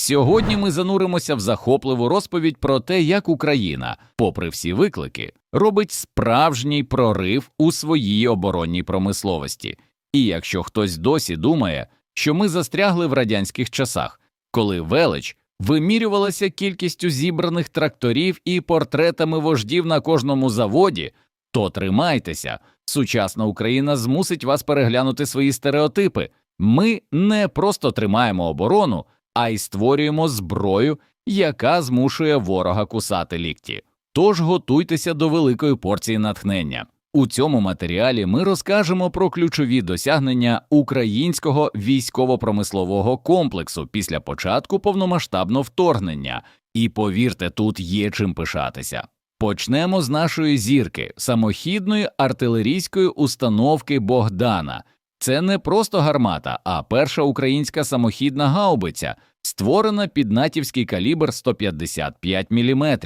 Сьогодні ми зануримося в захопливу розповідь про те, як Україна, попри всі виклики, робить справжній прорив у своїй оборонній промисловості. І якщо хтось досі думає, що ми застрягли в радянських часах, коли велич вимірювалася кількістю зібраних тракторів і портретами вождів на кожному заводі, то тримайтеся, сучасна Україна змусить вас переглянути свої стереотипи. Ми не просто тримаємо оборону, а й створюємо зброю, яка змушує ворога кусати лікті. Тож готуйтеся до великої порції натхнення. У цьому матеріалі ми розкажемо про ключові досягнення українського військово-промислового комплексу після початку повномасштабного вторгнення, і повірте, тут є чим пишатися. Почнемо з нашої зірки самохідної артилерійської установки Богдана. Це не просто гармата, а перша українська самохідна гаубиця, створена під натівський калібр 155 мм.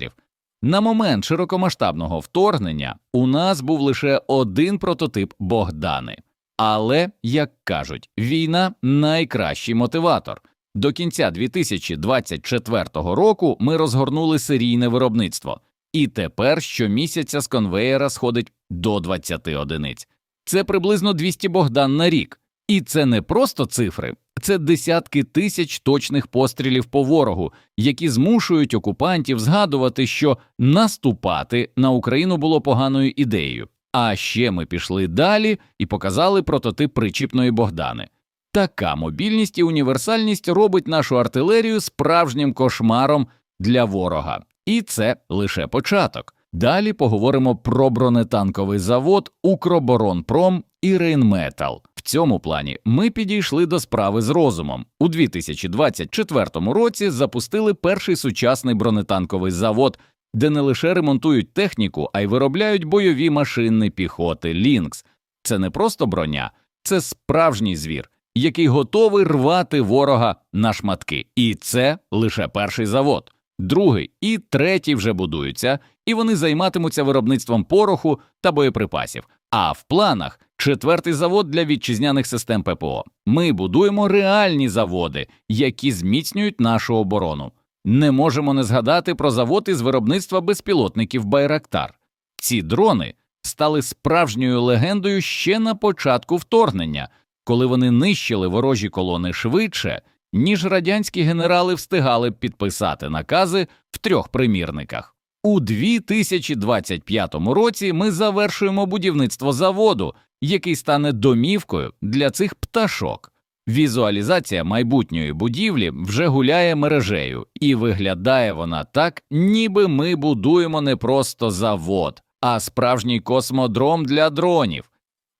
На момент широкомасштабного вторгнення у нас був лише один прототип Богдани. Але, як кажуть, війна найкращий мотиватор. До кінця 2024 року ми розгорнули серійне виробництво, і тепер щомісяця з конвеєра сходить до 20 одиниць. Це приблизно 200 Богдан на рік. І це не просто цифри, це десятки тисяч точних пострілів по ворогу, які змушують окупантів згадувати, що наступати на Україну було поганою ідеєю. А ще ми пішли далі і показали прототип причіпної Богдани. Така мобільність і універсальність робить нашу артилерію справжнім кошмаром для ворога, і це лише початок. Далі поговоримо про бронетанковий завод Укроборонпром і Рейнметал. Цьому плані ми підійшли до справи з розумом. У 2024 році запустили перший сучасний бронетанковий завод, де не лише ремонтують техніку, а й виробляють бойові машини піхоти Лінкс. Це не просто броня, це справжній звір, який готовий рвати ворога на шматки. І це лише перший завод. Другий і третій вже будуються, і вони займатимуться виробництвом пороху та боєприпасів. А в планах четвертий завод для вітчизняних систем ППО. Ми будуємо реальні заводи, які зміцнюють нашу оборону. Не можемо не згадати про завод із виробництва безпілотників Байрактар. Ці дрони стали справжньою легендою ще на початку вторгнення, коли вони нищили ворожі колони швидше, ніж радянські генерали встигали підписати накази в трьох примірниках. У 2025 році ми завершуємо будівництво заводу, який стане домівкою для цих пташок. Візуалізація майбутньої будівлі вже гуляє мережею, і виглядає вона так, ніби ми будуємо не просто завод, а справжній космодром для дронів.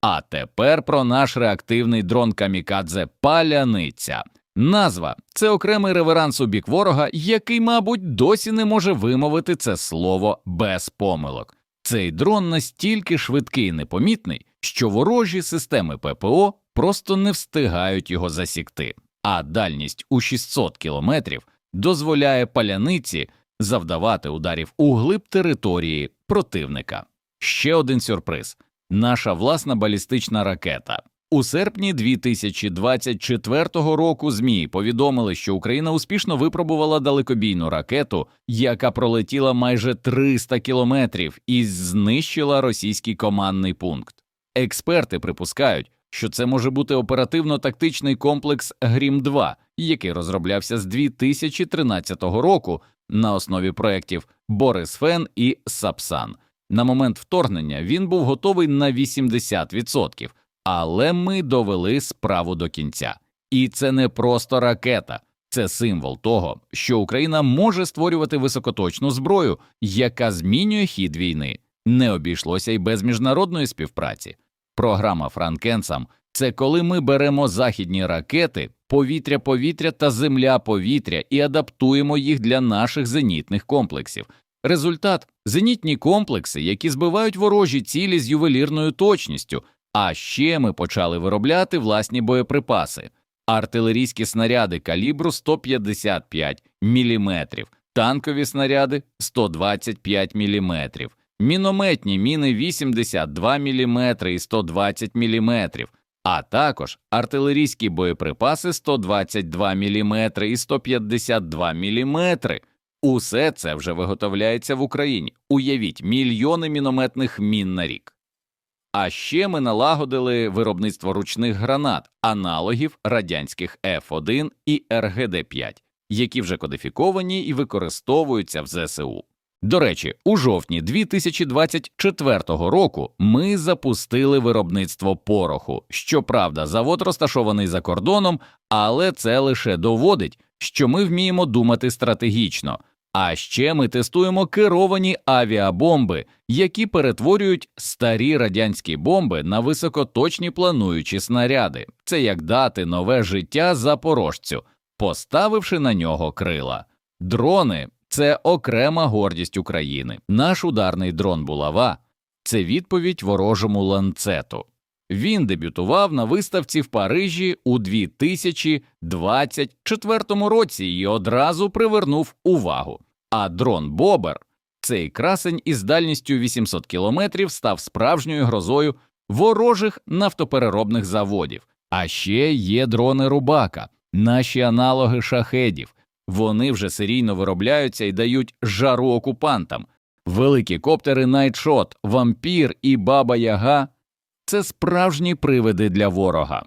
А тепер про наш реактивний дрон Камікадзе Паляниця. Назва це окремий реверанс у бік ворога, який, мабуть, досі не може вимовити це слово без помилок. Цей дрон настільки швидкий і непомітний, що ворожі системи ППО просто не встигають його засікти, а дальність у 600 кілометрів дозволяє паляниці завдавати ударів у глиб території противника. Ще один сюрприз наша власна балістична ракета. У серпні 2024 року ЗМІ повідомили, що Україна успішно випробувала далекобійну ракету, яка пролетіла майже 300 кілометрів і знищила російський командний пункт. Експерти припускають, що це може бути оперативно-тактичний комплекс Грім 2 який розроблявся з 2013 року на основі проєктів Борис Фен і Сапсан. На момент вторгнення він був готовий на 80%. Але ми довели справу до кінця, і це не просто ракета, це символ того, що Україна може створювати високоточну зброю, яка змінює хід війни. Не обійшлося й без міжнародної співпраці. Програма Франкенсам це коли ми беремо західні ракети, повітря-повітря та земля-повітря і адаптуємо їх для наших зенітних комплексів. Результат зенітні комплекси, які збивають ворожі цілі з ювелірною точністю. А ще ми почали виробляти власні боєприпаси, артилерійські снаряди калібру 155 мм, танкові снаряди 125 мм, мінометні міни 82 мм і 120 мм, а також артилерійські боєприпаси 122 мм і 152 мм. Усе це вже виготовляється в Україні. Уявіть, мільйони мінометних мін на рік. А ще ми налагодили виробництво ручних гранат, аналогів радянських F1 і РГД-5, які вже кодифіковані і використовуються в ЗСУ. До речі, у жовтні 2024 року ми запустили виробництво пороху. Щоправда, завод розташований за кордоном, але це лише доводить, що ми вміємо думати стратегічно. А ще ми тестуємо керовані авіабомби, які перетворюють старі радянські бомби на високоточні плануючі снаряди. Це як дати нове життя запорожцю, поставивши на нього крила. Дрони це окрема гордість України. Наш ударний дрон булава це відповідь ворожому ланцету. Він дебютував на виставці в Парижі у 2024 році і одразу привернув увагу. А дрон Бобер, цей красень із дальністю 800 кілометрів, став справжньою грозою ворожих нафтопереробних заводів. А ще є дрони Рубака, наші аналоги шахедів. Вони вже серійно виробляються і дають жару окупантам. Великі коптери Найтшот, Вампір і Баба Яга це справжні привиди для ворога.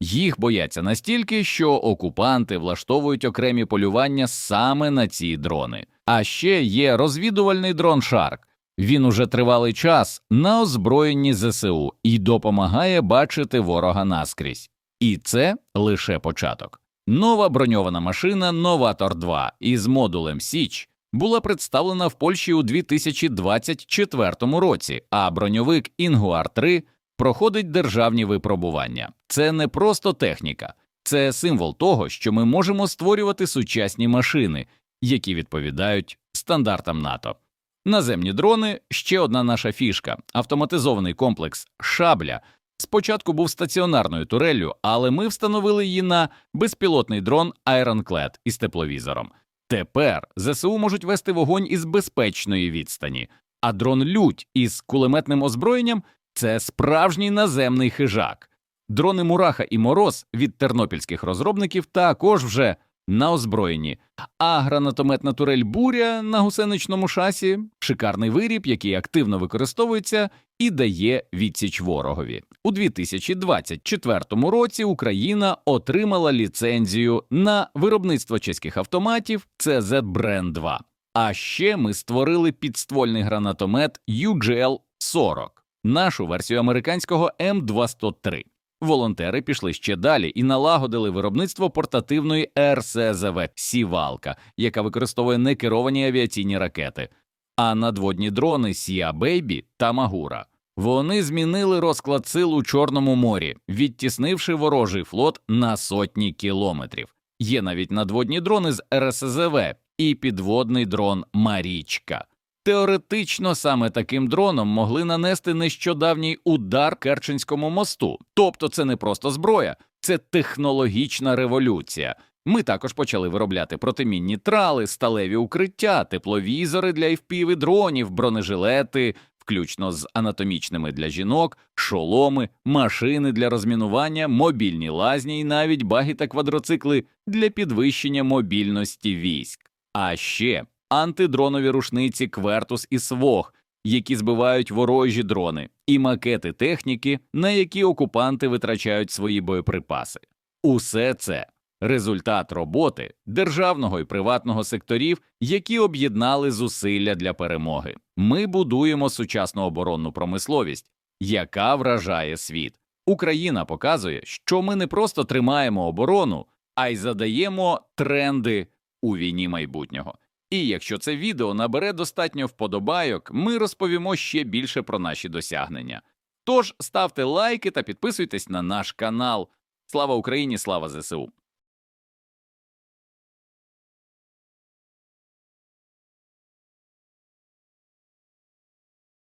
Їх бояться настільки, що окупанти влаштовують окремі полювання саме на ці дрони. А ще є розвідувальний дрон Шарк. Він уже тривалий час на озброєнні ЗСУ і допомагає бачити ворога наскрізь. І це лише початок. Нова броньована машина Новатор 2 із модулем Січ була представлена в Польщі у 2024 році, а броньовик Інгуар 3 проходить державні випробування. Це не просто техніка, це символ того, що ми можемо створювати сучасні машини, які відповідають стандартам НАТО. Наземні дрони ще одна наша фішка. Автоматизований комплекс Шабля спочатку був стаціонарною туреллю, але ми встановили її на безпілотний дрон Ironclad із тепловізором. Тепер ЗСУ можуть вести вогонь із безпечної відстані, а дрон Лють із кулеметним озброєнням це справжній наземний хижак. Дрони Мураха і Мороз від тернопільських розробників також вже на озброєнні, а гранатометна турель буря на гусеничному шасі шикарний виріб, який активно використовується і дає відсіч ворогові. У 2024 році Україна отримала ліцензію на виробництво чеських автоматів CZ Brand 2. А ще ми створили підствольний гранатомет UGL-40, нашу версію американського М203. Волонтери пішли ще далі і налагодили виробництво портативної РСЗВ Сівалка, яка використовує некеровані авіаційні ракети, а надводні дрони Сіа Бейбі та Магура. Вони змінили розклад сил у Чорному морі, відтіснивши ворожий флот на сотні кілометрів. Є навіть надводні дрони з РСЗВ і підводний дрон Марічка. Теоретично саме таким дроном могли нанести нещодавній удар Керченському мосту. Тобто це не просто зброя, це технологічна революція. Ми також почали виробляти протимінні трали, сталеві укриття, тепловізори для FPV дронів, бронежилети, включно з анатомічними для жінок, шоломи, машини для розмінування, мобільні лазні і навіть баги та квадроцикли для підвищення мобільності військ. А ще антидронові рушниці Квертус і Свог, які збивають ворожі дрони, і макети техніки, на які окупанти витрачають свої боєприпаси. Усе це результат роботи державного і приватного секторів, які об'єднали зусилля для перемоги. Ми будуємо сучасну оборонну промисловість, яка вражає світ. Україна показує, що ми не просто тримаємо оборону, а й задаємо тренди у війні майбутнього. І якщо це відео набере достатньо вподобайок, ми розповімо ще більше про наші досягнення. Тож ставте лайки та підписуйтесь на наш канал. Слава Україні! Слава ЗСУ!